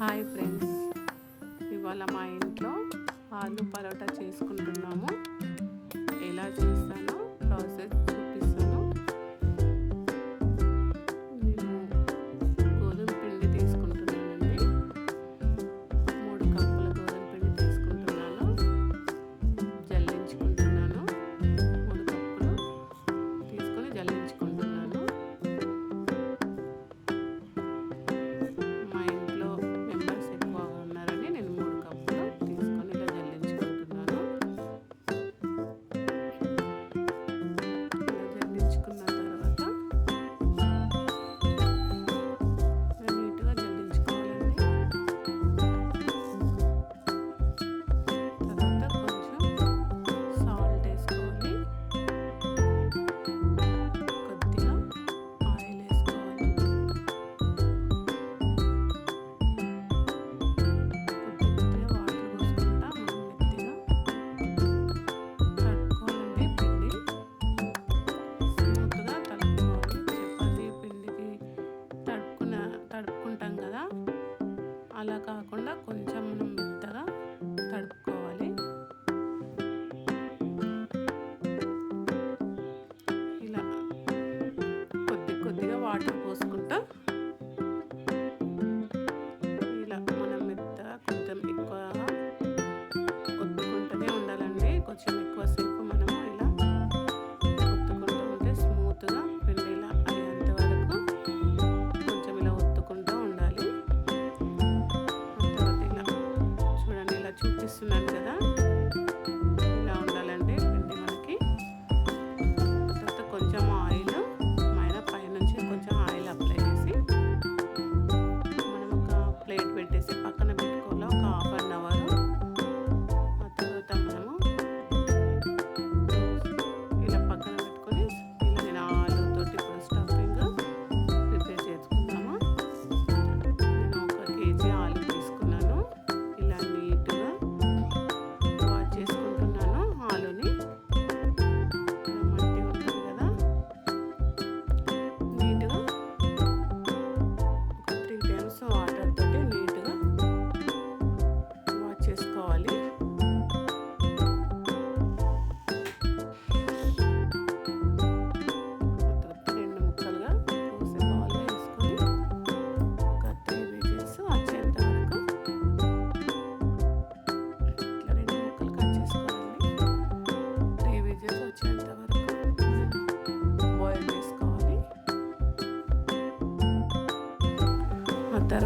Hi friends. ఇవాళ మా ఇంట్లో ఆలు పరోటా చేసుకుంటున్నాము. ఎలా చేస్తానో ప్రాసెస్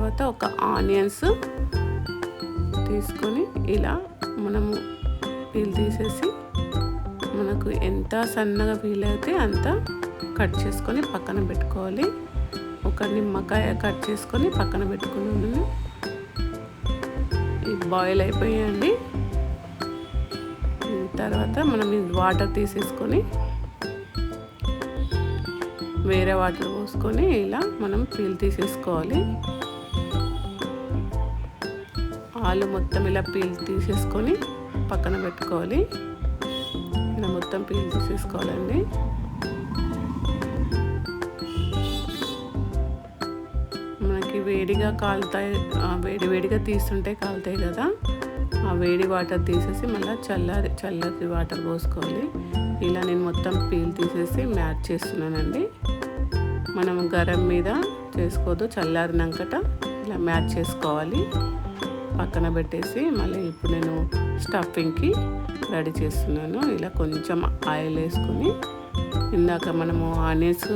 తర్వాత ఒక ఆనియన్స్ తీసుకొని ఇలా మనము పీల్ తీసేసి మనకు ఎంత సన్నగా వీలైతే అంత కట్ చేసుకొని పక్కన పెట్టుకోవాలి. ఒక నిమ్మకాయ కట్ చేసుకొని పక్కన పెట్టుకున్నాను. ఇది బాయిల్ అయిపోయాయండి తర్వాత మనం వాటర్ తీసేసుకొని వేరే వాటర్ పోసుకొని ఇలా మనం పీల్ తీసేసుకోవాలి. ఆలు మొత్తం ఇలా పీల్ తీసేసుకొని పక్కన పెట్టుకోవాలి. ఇలా మొత్తం పీల్ తీసేసుకోవాలండి. మనకి వేడిగా కాలుతాయి వేడి వేడిగా తీస్తుంటే కాలుతాయి కదా. ఆ వేడి వాటర్ తీసేసి మళ్ళీ చల్లారి చల్లటి వాటర్ పోసుకోవాలి. ఇలా నేను మొత్తం పీల్ తీసేసి మ్యాచ్ చేస్తున్నానండి. మనం గరం మీద చేసుకోవద్దు చల్లారినాకట ఇలా మ్యాచ్ చేసుకోవాలి. పక్కన పెట్టేసి మళ్ళీ ఇప్పుడు నేను స్టఫింగ్కి రెడీ చేస్తున్నాను. ఇలా కొంచెం ఆయిల్ వేసుకొని ఇందాక మనము ఆనియన్స్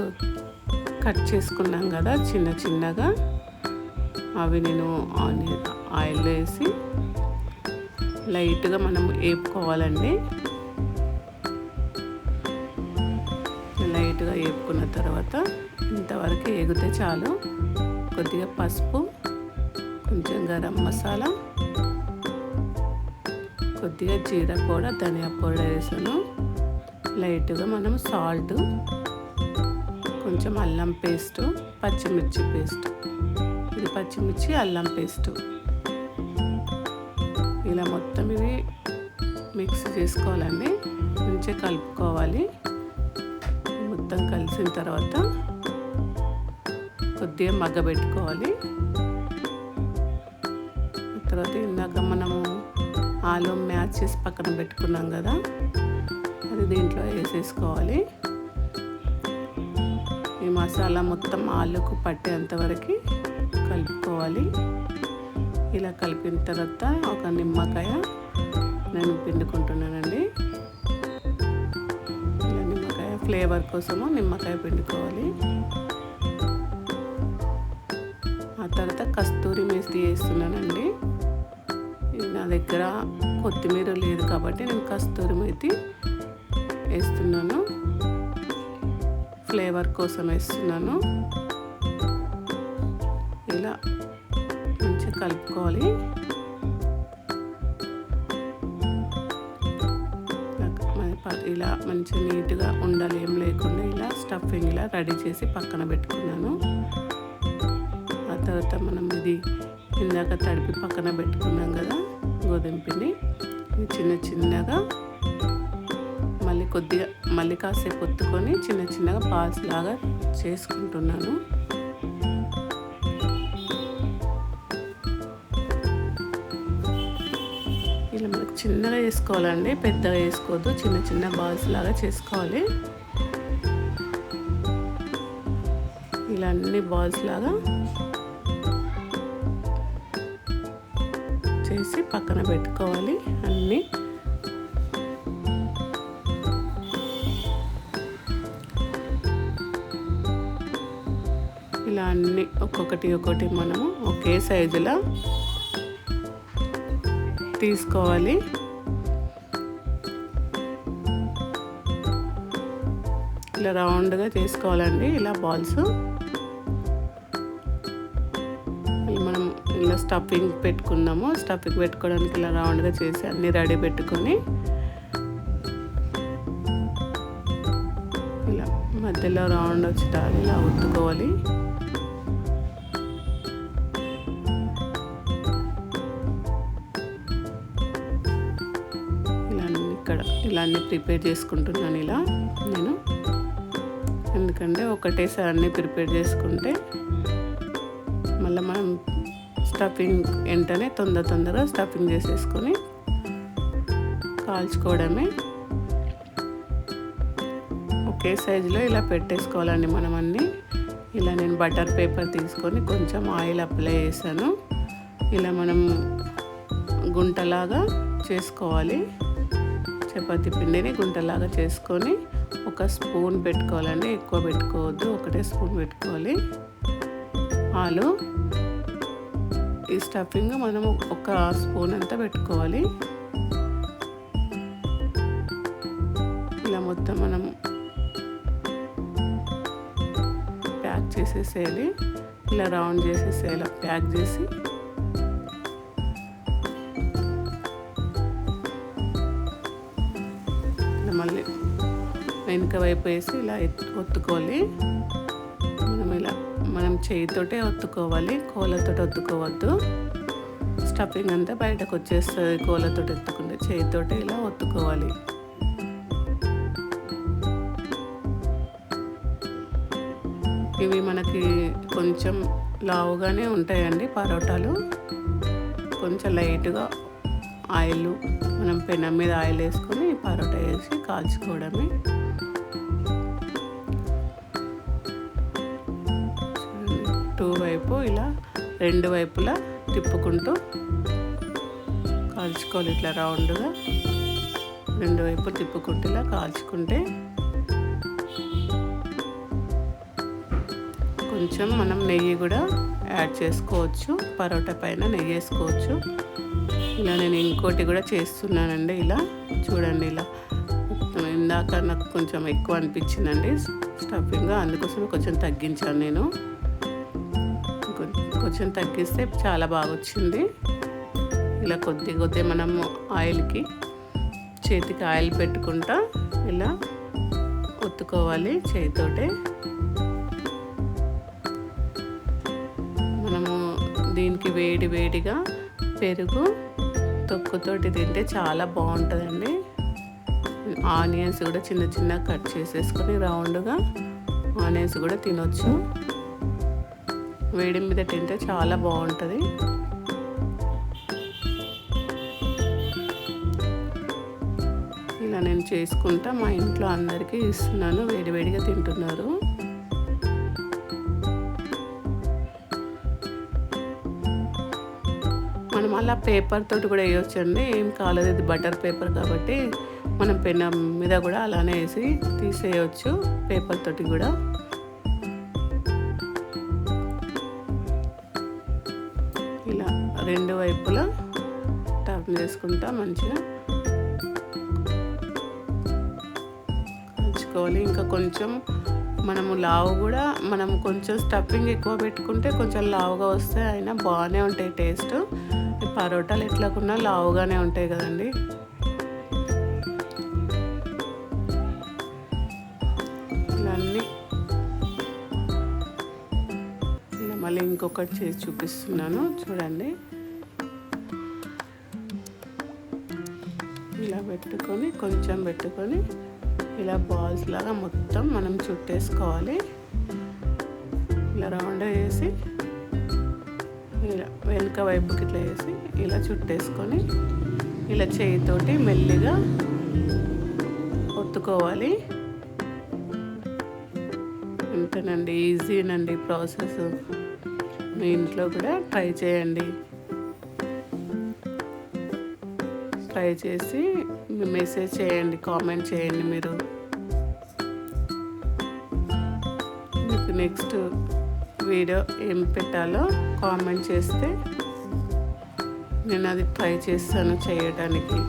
కట్ చేసుకున్నాం కదా చిన్న చిన్నగా. అవి నేను ఆనియన్ ఆయిల్ వేసి లైట్గా మనం వేపుకోవాలండి లైట్గా వేపుకున్న తర్వాత ఇంతవరకు ఎగితే చాలు. కొద్దిగా పసుపు కొంచెం గరం మసాలా కొద్దిగా జీర కూడా ధనియా పౌడర్ వేసాను. లైట్గా మనం సాల్ట్ కొంచెం అల్లం పేస్ట్ పచ్చిమిర్చి పేస్ట్. ఇది పచ్చిమిర్చి అల్లం పేస్ట్. ఇలా మొత్తం ఇవి మిక్స్ చేసుకోవాలండి. మంచిగా కలుపుకోవాలి. మొత్తం కలిసిన తర్వాత కొద్దిగా మగ్గబెట్టుకోవాలి. తర్వాత ఇందాక మనము ఆలు మ్యాచ్ చేసి పక్కన పెట్టుకున్నాం కదా అది దీంట్లో వేసేసుకోవాలి. ఈ మసాలా మొత్తం ఆలుకు పట్టేంతవరకు కలుపుకోవాలి. ఇలా కలిపిన తర్వాత ఒక నిమ్మకాయ నేను పిండుకుంటున్నానండి. ఇలా నిమ్మకాయ ఫ్లేవర్ కోసము నిమ్మకాయ పిండుకోవాలి. ఆ తర్వాత కస్తూరి మేస్తి వేస్తున్నానండి దగ్గర కొత్తిమీర లేదు కాబట్టి నేను కస్తూరి మెతి వేస్తున్నాను. ఫ్లేవర్ కోసం వేస్తున్నాను. ఇలా మంచిగా కలుపుకోవాలి. ఇలా మంచిగా నీట్గా ఉండాలి ఏం లేకుండా ఇలా స్టఫింగ్ ఇలా రెడీ చేసి పక్కన పెట్టుకున్నాను. ఆ తర్వాత మనం ఇది ఇందాక తడిపి పక్కన పెట్టుకున్నాం కదా గోధుమ పిండి చిన్న చిన్నగా మళ్ళీ కొద్దిగా మళ్ళీ కాసేపు ఒత్తుకొని చిన్న చిన్నగా బాల్స్ లాగా చేసుకుంటున్నాను. ఇలా మనకు చిన్నగా చేసుకోవాలండి పెద్దగా వేసుకోవద్దు చిన్న చిన్న బాల్స్ లాగా చేసుకోవాలి. ఇలా అన్ని బాల్స్ లాగా చేసి పక్కన పెట్టుకోవాలి అన్నీ. ఇలా అన్ని ఒక్కొక్కటి ఒక్కొక్కటి మనము ఒకే సైజులో తీసుకోవాలి. ఇలా రౌండ్గా తీసుకోవాలండి ఇలా బాల్స్. ఇలా స్టఫింగ్ పెట్టుకున్నాము స్టఫింగ్ పెట్టుకోవడానికి ఇలా రౌండ్గా చేసి అన్నీ రెడీ పెట్టుకొని ఇలా మధ్యలో రౌండ్ వచ్చేట ఇలా ఉత్తుకోవాలి ఇలా ఇక్కడ ఇలా అన్నీ ప్రిపేర్ చేసుకుంటున్నాను ఇలా నేను. ఎందుకంటే ఒకటేసారి అన్నీ ప్రిపేర్ చేసుకుంటే మళ్ళీ మనం స్టఫింగ్ వెంటనే తొందర తొందరగా స్టఫింగ్ చేసేసుకొని కాల్చుకోవడమే. ఒకే సైజులో ఇలా పెట్టేసుకోవాలండి మనం అన్నీ. ఇలా నేను బటర్ పేపర్ తీసుకొని కొంచెం ఆయిల్ అప్లై చేశాను. ఇలా మనం గుంటలాగా చేసుకోవాలి. చపాతీ పిండిని గుంటలాగా చేసుకొని ఒక స్పూన్ పెట్టుకోవాలండి. ఎక్కువ పెట్టుకోవద్దు ఒకటే స్పూన్ పెట్టుకోవాలి. ఆలు ఈ స్టఫింగ్ మనం ఒక స్పూన్ అంతా పెట్టుకోవాలి. ఇలా మొత్తం మనం ప్యాక్ చేసేసేయాలి. ఇలా రౌండ్ చేసేసేయాలి ప్యాక్ చేసి. మళ్ళీ వెనుక వైపు వేసి ఇలా ఒత్తుకోవాలి. మనం చేయితోటే ఒత్తుకోవాలి కోలతో ఒత్తుకోవద్దు. స్టఫింగ్ అంతా బయటకు వచ్చేస్తుంది కోలతో ఎత్తుకుంటే చేయితోటే ఇలా ఒత్తుకోవాలి. ఇవి మనకి కొంచెం లావుగానే ఉంటాయండి పరోటాలు. కొంచెం లైట్గా ఆయిల్ మనం పెనం మీద ఆయిల్ వేసుకొని పరోటా వేసి కాల్చుకోవడమే. టూ వైపు ఇలా రెండు వైపులా తిప్పుకుంటూ కాల్చుకోవాలి ఇట్లా రౌండ్గా. రెండు వైపు తిప్పుకుంటూ ఇలా కాల్చుకుంటే కొంచెం మనం నెయ్యి కూడా యాడ్ చేసుకోవచ్చు పరోటా పైన నెయ్యి వేసుకోవచ్చు. ఇలా నేను ఇంకోటి కూడా చేస్తున్నానండి ఇలా. చూడండి ఇలా. ఇందాక నాకు కొంచెం ఎక్కువ అనిపించిందండి. స్టఫింగ్ అందుకోసం కొంచెం తగ్గించాను నేను. కొంచెం తగ్గిస్తే చాలా బాగా వచ్చింది ఇలా కొద్ది కొద్ది మనం ఆయిల్కి చేతికి ఆయిల్ పెట్టుకుంటా ఇలా ఒత్తుకోవాలి చేతితోటే మనము దీనికి వేడి వేడిగా పెరుగు తొక్కుతోటి తింటే చాలా బాగుంటుందండి. ఆనియన్స్ కూడా చిన్న చిన్న కట్ చేసేసుకొని రౌండ్గా ఆనియన్స్ కూడా తినొచ్చు. వేడి మీద తింటే చాలా బాగుంటుంది. ఇలా నేను చేసుకుంటా మా ఇంట్లో అందరికీ ఇస్తున్నాను వేడివేడిగా తింటున్నారు. మనం అలా పేపర్ తోటి కూడా వేయొచ్చండి. ఏం కాలేదు ఇది బటర్ పేపర్ కాబట్టి మనం పెన్న మీద కూడా అలానే వేసి తీసేయచ్చు పేపర్ తోటి కూడా. టర్న్ చేసుకుంటా మంచిగా. కాల్చుకోవాలి ఇంకా కొంచెం మనము లావు కూడా మనం కొంచెం స్టఫింగ్ ఎక్కువ పెట్టుకుంటే కొంచెం లావుగా వస్తే అయినా బాగానే ఉంటాయి టేస్ట్ పరోటాలు ఎట్లాకున్నా లావుగానే ఉంటాయి కదండి. ఇవన్నీ మళ్ళీ ఇంకొకటి చేసి చూపిస్తున్నాను. చూడండి. పెట్టుకొని కొంచెం పెట్టుకొని ఇలా బాల్స్ లాగా మొత్తం మనం చుట్టేసుకోవాలి. ఇలా రౌండ్ వేసి ఇలా వెనుక వైపుకి ఇట్లా వేసి ఇలా చుట్టేసుకొని ఇలా చేయితోటి మెల్లిగా ఒత్తుకోవాలి. అంతేనండి ఈజీనండి ప్రాసెస్ మీ ఇంట్లో కూడా ట్రై చేయండి. ట్రై చేసి మెసేజ్ చేయండి కామెంట్ చేయండి మీరు. మీకు నెక్స్ట్ వీడియో ఏం పెట్టాలో కామెంట్ చేస్తే నేను అది ట్రై చేస్తాను చేయడానికి.